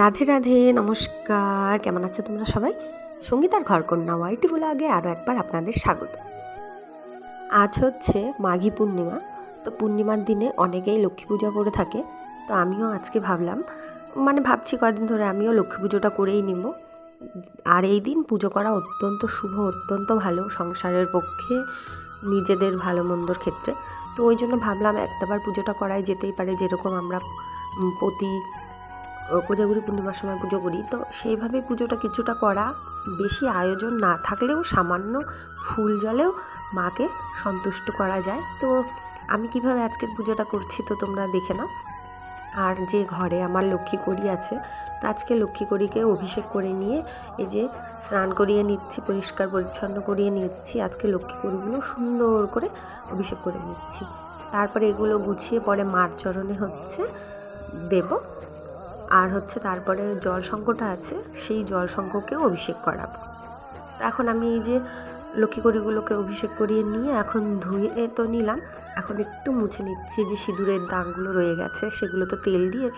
রাধে রাধে, নমস্কার। কেমন আছো তোমরা সবাই? সঙ্গীতার ঘরকন্যা ওয়াইটি বলে আগে আরও একবার আপনাদের স্বাগত। আজ হচ্ছে মাঘী পূর্ণিমা, তো পূর্ণিমার দিনে অনেকেই লক্ষ্মী পূজা করে থাকে, তো আমিও আজকে ভাবলাম মানে ভাবছি কদিন ধরে আমিও লক্ষ্মী পুজোটা করেই নিব। আর এই দিন পুজো করা অত্যন্ত শুভ, অত্যন্ত ভালো, সংসারের পক্ষে, নিজেদের ভালো মন্দর ক্ষেত্রে। তো ওই জন্য ভাবলাম একটাবার পুজোটা করাই যেতেই পারে, যেরকম আমরা প্রতি ও কোজাগুড়ি পূর্ণিমার সময় পুজো করি, তো সেইভাবে পুজোটা কিছুটা করা বেশি আয়োজন না থাকলেও সামান্য ফুল জলেও মাকে সন্তুষ্ট করা যায়। তো আমি কীভাবে আজকের পুজোটা করছি তো তোমরা দেখে নাও। আর যে ঘরে আমার লক্ষ্মী করি আছে, তো আজকে লক্ষ্মী করিকে অভিষেক করে নিয়ে এই যে স্নান করিয়ে নিচ্ছি, পরিষ্কার পরিচ্ছন্ন করিয়ে নিচ্ছি, আজকে লক্ষ্মী করিগুলো সুন্দর করে অভিষেক করে নিচ্ছি। তারপরে এগুলো গুছিয়ে পরে মার চরণে হচ্ছে দেব। আর হচ্ছে তারপরে জল সংকটা আছে, সেই জল সংকটকেও অভিষেক করাবো। তো এখন আমি এই যে লক্ষ্মী করিগুলোকে অভিষেক করিয়ে নিয়ে এখন ধুয়ে তো নিলাম, এখন একটু মুছে নিচ্ছি যে সিঁদুরের দাগগুলো রয়ে গেছে, সেগুলো তো তেল দিয়ে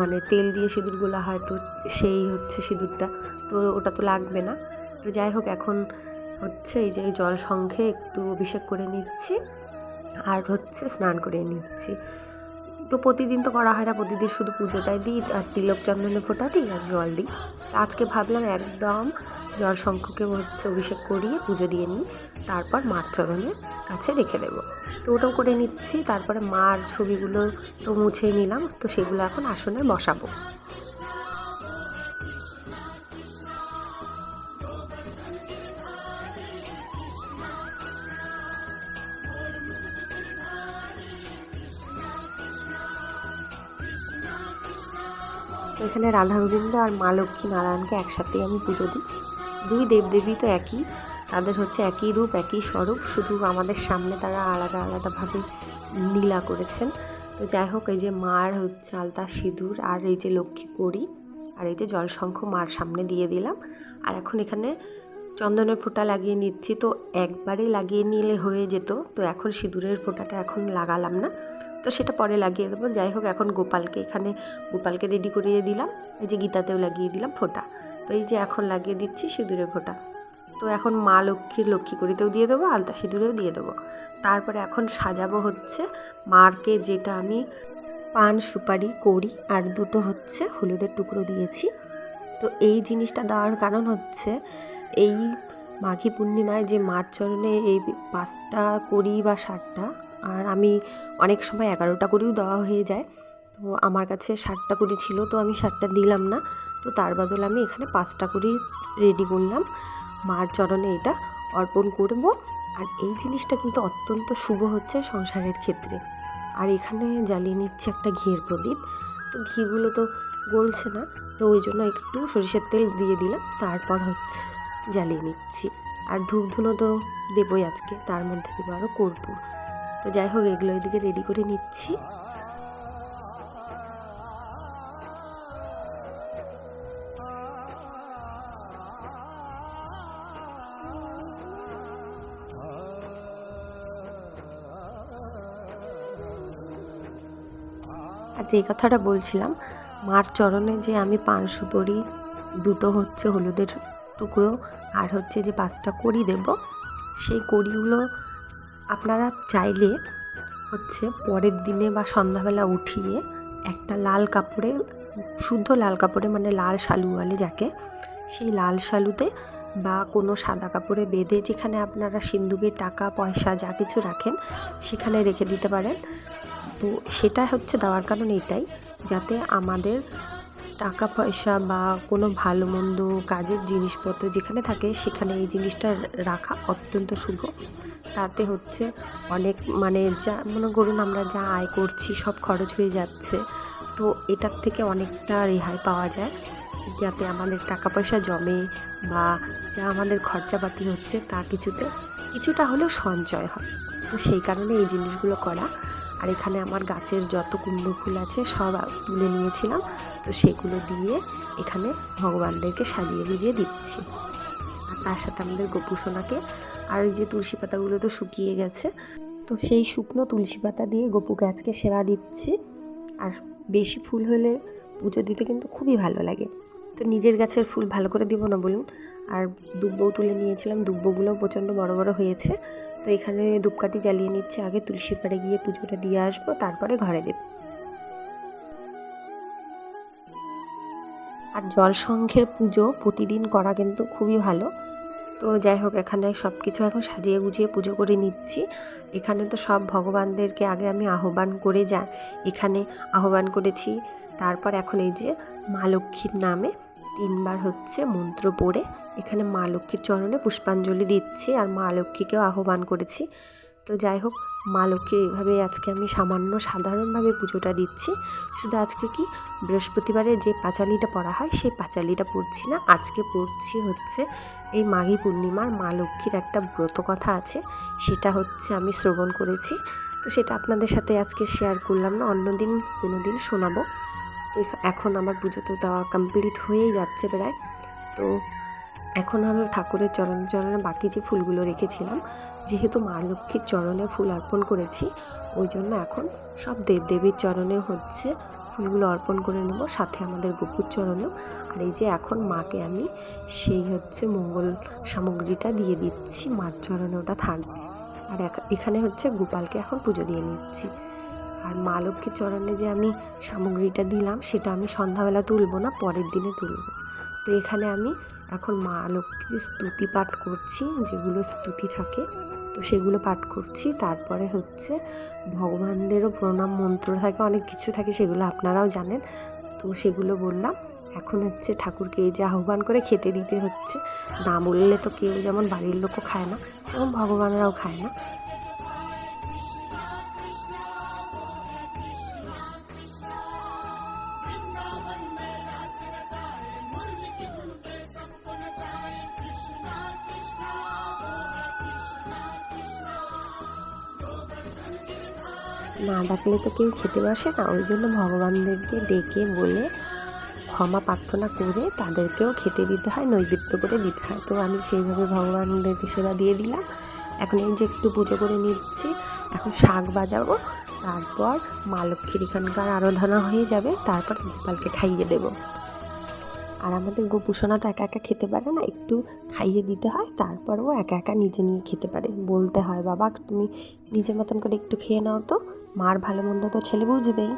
মানে তেল দিয়ে সিঁদুরগুলো হয়তো সেই হচ্ছে সিঁদুরটা, তো ওটা তো লাগবে না। তো যাই হোক, এখন হচ্ছে এই যে জল সংখ্যে একটু অভিষেক করে নিচ্ছি, আর হচ্ছে স্নান করে নিচ্ছি। তো প্রতিদিন তো করা হয় না, প্রতিদিন শুধু পুজোটাই দিই, আর তিলক চন্দনে ফোটা দিই আর জল দিই। আজকে ভাবলাম একদম জল শঙ্খকে হচ্ছে অভিষেক করিয়ে পুজো দিয়ে নিই, তারপর মার চরণের কাছে রেখে দেব। তো ওটাও করে নিচ্ছি, তারপরে মার ছবিগুলো তো মুছে নিলাম, তো সেগুলো এখন আসনে বসাবো। তো এখানে রাধা গোবিন্দ আর মা লক্ষ্মী নারায়ণকে একসাথেই আমি পুজো দিই। দুই দেবদেবী তো একই, তাদের হচ্ছে একই রূপ, একই স্বরূপ, শুধু আমাদের সামনে তারা আলাদা আলাদাভাবে লীলা করেছেন। তো যাই হোক, এই যে মার হচ্ছে আলতা সিঁদুর আর এই যে লক্ষ্মী করি আর এই যে জলশঙ্খ মার সামনে দিয়ে দিলাম। আর এখন এখানে চন্দনের ফোঁটা লাগিয়ে নিচ্ছি, তো একবারে লাগিয়ে নিলে হয়ে যেত। তো এখন সিঁদুরের ফোঁটাটা এখন লাগালাম না। তো সেটা পরে লাগিয়ে দেবো। যাই হোক, এখন গোপালকে এখানে, গোপালকে রেডি করিয়ে দিলাম। এই যে গীতাতেও লাগিয়ে দিলাম ফোঁটা। তো এই যে এখন লাগিয়ে দিচ্ছি সিঁদুরের ফোঁটা। তো এখন মা লক্ষ্মীর লক্ষ্মী করিতেও দিয়ে দেবো, আলতা সিঁদুরেও দিয়ে দেবো। তারপরে এখন সাজাবো হচ্ছে মারকে যেটা আমি পান, সুপারি করি আর দুটো হচ্ছে হলুদের টুকরো দিয়েছি। তো এই জিনিসটা দেওয়ার কারণ হচ্ছে এই মাঘী পূর্ণিমায় যে মার চরণে এই পাঁচটা করি বা ষাটটা আর আমি অনেক সময় এগারোটা করেও দেওয়া হয়ে যায়। তো আমার কাছে ষাটটা করি ছিল, তো আমি ষাটটা দিলাম না। তো তার বদলে আমি এখানে পাঁচটা করি রেডি করলাম। মার চরণে এটা অর্পণ করব। আর এই জিনিসটা কিন্তু অত্যন্ত শুভ হচ্ছে সংসারের ক্ষেত্রে। আর এখানে জ্বালিয়ে নিচ্ছে একটা ঘিয়ের প্রদীপ। তো ঘিগুলো তো গলছে না, তো ওই জন্য একটু সরিষার তেল দিয়ে দিলাম। তারপর হচ্ছে জ্বালিয়ে নিচ্ছি। আর ধূপ ধুনো তো দেবই আজকে, তার মধ্যে দেবো আরও কর্পূর তো যাই হোক, এগুলো এদিকে রেডি করে নিচ্ছি। যে কথাটা বলছিলাম, মার চরণে যে আমি পান সুপরি, দুটো হচ্ছে হলুদের টুকরো, আর হচ্ছে যে পাঁচটা কড়ি দেব, সেই কড়িগুলো আপনারা চাইলে হচ্ছে পরের দিনে বা সন্ধ্যাবেলা উঠিয়ে একটা লাল কাপড়ে শুদ্ধ লাল কাপড়ে মানে লাল শালুওয়ালি যাকে, সেই লাল শালুতে বা কোনো সাদা কাপড়ে বেঁধে যেখানে আপনারা সিন্দুকের টাকা, পয়সা যা কিছু রাখেন সেখানে রেখে দিতে পারেন। তো সেটা হচ্ছে দেওয়ার কারণ এটাই, যাতে আমাদের টাকা পয়সা বা কোনো ভালো মন্দ কাজের জিনিসপত্র যেখানে থাকে, সেখানে এই জিনিসটা রাখা অত্যন্ত শুভ। তাতে হচ্ছে অনেক মানে যা, মনে করুন আমরা যা আয় করছি সব খরচ হয়ে যাচ্ছে। তো এটার থেকে অনেকটা রেহাই পাওয়া যায়, যাতে আমাদের টাকা পয়সা জমে বা যা আমাদের খরচাপাতি হচ্ছে তা কিছুতে, কিছুটা হলেও সঞ্চয় হয়। তো সেই কারণে এই জিনিসগুলো করা আর এখানে আমার গাছের যত কুন্দ ফুল আছে সব তুলে নিয়েছিলাম। তো সেগুলো দিয়ে এখানে ভগবানদেরকে সাজিয়ে গুজিয়ে দিচ্ছি। আর তার সাথে আমাদের গোপু সোনাকে আর ওই যে তুলসী পাতাগুলো তো শুকিয়ে গেছে। তো সেই শুকনো তুলসী পাতা দিয়ে গোপুকে গাছকে সেবা দিচ্ছি। আর বেশি ফুল হলে পুজো দিতে কিন্তু খুবই ভালো লাগে। তো নিজের গাছের ফুল ভালো করে দিব না বলুন। আর দুব্বও তুলে নিয়েছিলাম। দুব্বগুলোও প্রচণ্ড বড় বড় হয়েছে। তো এখানে ধূপকাঠি জ্বালিয়ে নিচ্ছে। আগে তুলসী পাড়ে গিয়ে পুজোটা দিয়ে আসব, তারপরে ঘরে দেব। আর জল সংঘের পুজো প্রতিদিন করা কিন্তু খুবই ভালো। তো যাই হোক, এখানে সব কিছু এখন সাজিয়ে গুছিয়ে পুজো করে নিচ্ছি। এখানে তো সব ভগবানদেরকে আগে আমি আহ্বান করে যা এখানে আহ্বান করেছি। তারপর এখন এই যে মা লক্ষ্মীর নামে তিনবার হচ্ছে মন্ত্র পড়ে। এখানে মা লক্ষ্মীর চরণে পুষ্পাঞ্জলি দিচ্ছি আর মা লক্ষ্মীকেও আহ্বান করেছি। তো যাই হোক, মা লক্ষ্মীর এইভাবে আজকে আমি সামান্য সাধারণভাবে পুজোটা দিচ্ছি। শুধু আজকে কি? বৃহস্পতিবারে যে পাঁচালিটা পড়া হয়, সেই পাঁচালিটা পড়ছি না। আজকে পড়ছি হচ্ছে এই মাঘী পূর্ণিমার মা লক্ষ্মীর একটা ব্রত কথা আছে। সেটা হচ্ছে আমি শ্রবণ করেছি। তো সেটা আপনাদের সাথে আজকে শেয়ার করলাম না, অন্যদিন কোনো দিন শোনাবো। এখন আমার পুজো তো দেওয়া কমপ্লিট হয়েই যাচ্ছে প্রায়। তো এখন হলো ঠাকুরের চরণ চরণে বাকি যে ফুলগুলো রেখেছিলাম, যেহেতু মা লক্ষ্মীর চরণে ফুল অর্পণ করেছি, ওই জন্য এখন সব দেবদেবীর চরণে হচ্ছে ফুলগুলো অর্পণ করে নেব, সাথে আমাদের গোপুর চরণেও। আর এই যে এখন মাকে আমি সেই হচ্ছে মঙ্গল সামগ্রীটা দিয়ে দিচ্ছি, মার চরণে ওটা থাকবে। আর এখানে হচ্ছে গোপালকে এখন পুজো দিয়ে নিচ্ছি আর মা লক্ষ্মীর চরণে যে আমি সামগ্রীটা দিলাম, সেটা আমি সন্ধ্যাবেলা তুলব না, পরের দিনে তুলব। তো এখানে আমি এখন মা লক্ষ্মীর স্তুতি পাঠ করছি, যেগুলো স্তুতি থাকে। তো সেগুলো পাঠ করছি। তারপরে হচ্ছে ভগবানদেরও প্রণাম মন্ত্র থাকে, অনেক কিছু থাকে, সেগুলো আপনারাও জানেন। তো সেগুলো বললাম। এখন হচ্ছে ঠাকুরকে এই যে আহ্বান করে খেতে দিতে হচ্ছে। না বললে তো কেউ যেমন বাড়ির লোকও খায় না, সেরকম ভগবানরাও খায় না। না ডাকলে তো কেউ খেতে বসে না। ওই জন্য ভগবানদেরকে ডেকে, বলে, ক্ষমা প্রার্থনা করে তাদেরকেও খেতে দিতে হয়, নৈবেদ্য করে দিতে হয়। তো আমি সেইভাবে ভগবানদেরকে সেবা দিয়ে দিলাম। এখন এই যে একটু পুজো করে নিচ্ছি, এখন শাক বাজাবো, তারপর মা লক্ষ্মীর এখানকার আরাধনা হয়ে যাবে, তারপর গোপালকে খাইয়ে দেব। আর আমাদের গোপুসোনা তো একা একা খেতে পারে না, একটু খাইয়ে দিতে হয়, তারপরও একা একা নিজে নিয়ে খেতে পারে। বলতে হয়, বাবা, তুমি নিজের মতন করে একটু খেয়ে নাও তো। মার ভালো মন্দ তো ছেলে বুঝবেই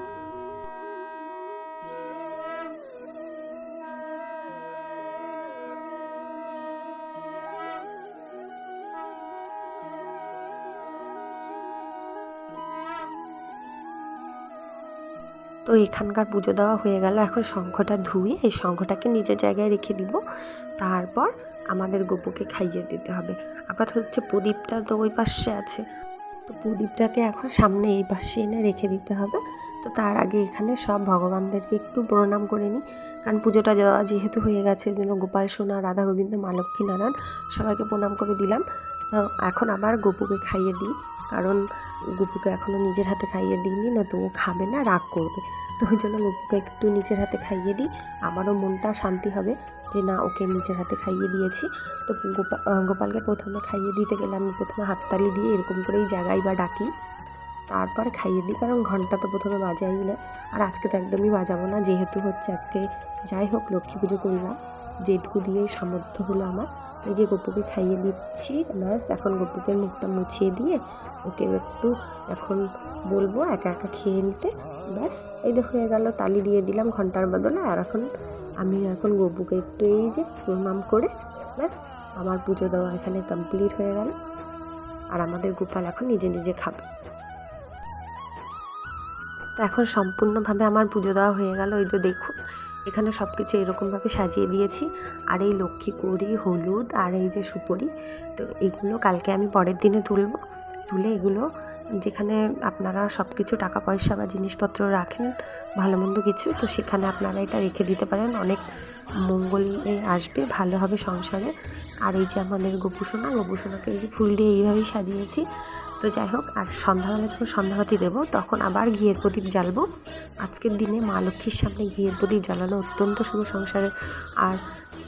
তো এখানকার পুজো দেওয়া হয়ে গেল, এখন শঙ্খটা ধুয়ে এই শঙ্খটাকে নিজের জায়গায় রেখে দিব। তারপর আমাদের গোপুকে খাইয়ে দিতে হবে। আবার হচ্ছে প্রদীপটা তো ওই পাশে আছে। তো প্রদীপটাকে এখন সামনে এই পাশে এনে রেখে দিতে হবে। তো তার আগে এখানে সব ভগবানদেরকে একটু প্রণাম করে নিই। কারণ পুজোটা দেওয়া যেহেতু হয়ে গেছে জন্য গোপাল সোনা, রাধা গোবিন্দ, মা লক্ষ্মী, নারায়ণ সবাইকে প্রণাম করে দিলাম। এখন আবার গোপুকে খাইয়ে দিই। কারণ গপুকে এখনও নিজের হাতে খাইয়ে দিইনি, না তো ও খাবে না, রাগ করবে। তো ওই জন্য গপুকে একটু নিজের হাতে খাইয়ে দিই। আমারও মনটা শান্তি হবে। যে না, ওকে নিজের হাতে খাইয়ে দিয়েছি। তো গোপাল গোপালকে প্রথমে খাইয়ে দিতে গেলে আমি প্রথমে হাততালি দিয়ে এরকম করেই জাগাই বা ডাকি। তারপর খাইয়ে দিই, কারণ ঘণ্টা তো প্রথমে বাজাই না। আর আজকে তো একদমই বাজাবো না, যেহেতু হচ্ছে আজকে যাই হোক, লক্ষ্মী পুজো করলাম। যেটুকু দিয়ে সামর্থ্য হলো আমার এই যে গপুকে খাইয়ে দিচ্ছি, ব্যাস, এখন গপুকে মুখটা মুছিয়ে দিয়ে ওকে একটু এখন বলব একা একা খেয়ে নিতে, ব্যাস, এই যে হয়ে গেল, তালি দিয়ে দিলাম ঘণ্টার বদলে, আর এখন আমি এখন গপুকে একটু এই যে প্রণাম করে, ব্যাস, আমার পুজো দেওয়া এখানে কমপ্লিট হয়ে গেল, আর আমাদের গোপাল এখন নিজে নিজে খাবে। তো এখন সম্পূর্ণভাবে আমার পুজো দেওয়া হয়ে গেল ওই তো দেখুন এখানে সব কিছু এরকমভাবে সাজিয়ে দিয়েছি। আর এই লক্ষ্মী কড়ি, হলুদ আর এই যে সুপরি, তো এগুলো কালকে আমি পরের দিনে তুলব। তুলে এগুলো যেখানে আপনারা সব কিছু টাকা, পয়সা বা জিনিসপত্র রাখেন, ভালো মন্দ কিছু, তো সেখানে আপনারা এটা রেখে দিতে পারেন। অনেক মঙ্গলে আসবে, ভালো হবে সংসারে। আর এই যে আমাদের গোপুসোনা, গোপুসোনাকে এই যে ফুল দিয়ে এইভাবেই সাজিয়েছি। তো যাই হোক, আর সন্ধ্যাবেলা যখন সন্ধ্যাবাতি দেবো, তখন আবার ঘিয়ের প্রদীপ জ্বালবো। আজকের দিনে মা লক্ষ্মীর সামনে ঘিয়ের প্রদীপ জ্বালানো অত্যন্ত শুভ সংসারের আর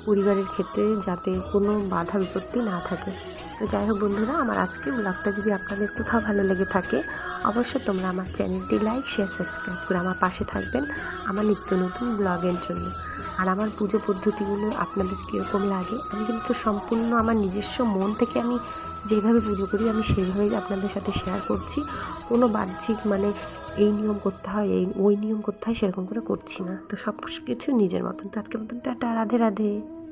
পরিবারের ক্ষেত্রে যাতে কোনো বাধা বিপত্তি না থাকে। তো যাই হোক বন্ধুরা, আমার আজকে ব্লগটা যদি আপনাদের কোথাও ভালো লেগে থাকে, অবশ্যই তোমরা আমার চ্যানেলটি লাইক শেয়ার সাবস্ক্রাইব করে আমার পাশে থাকবেন আমার নিত্য নতুন ব্লগের জন্য। আর আমার পুজো পদ্ধতিগুলো আপনাদের কীরকম লাগে, আমি কিন্তু সম্পূর্ণ আমার নিজস্ব মন থেকে আমি যেভাবে পুজো করি, আমি সেইভাবেই আপনাদের সাথে শেয়ার করছি। কোনো বাহ্যিক মানে এই নিয়ম করতে হয়, এই, ওই নিয়ম করতে হয়, সেরকম করে করছি না। তো সব কিছু নিজের মতন। তো আজকের মতন, টাটা, রাধে রাধে।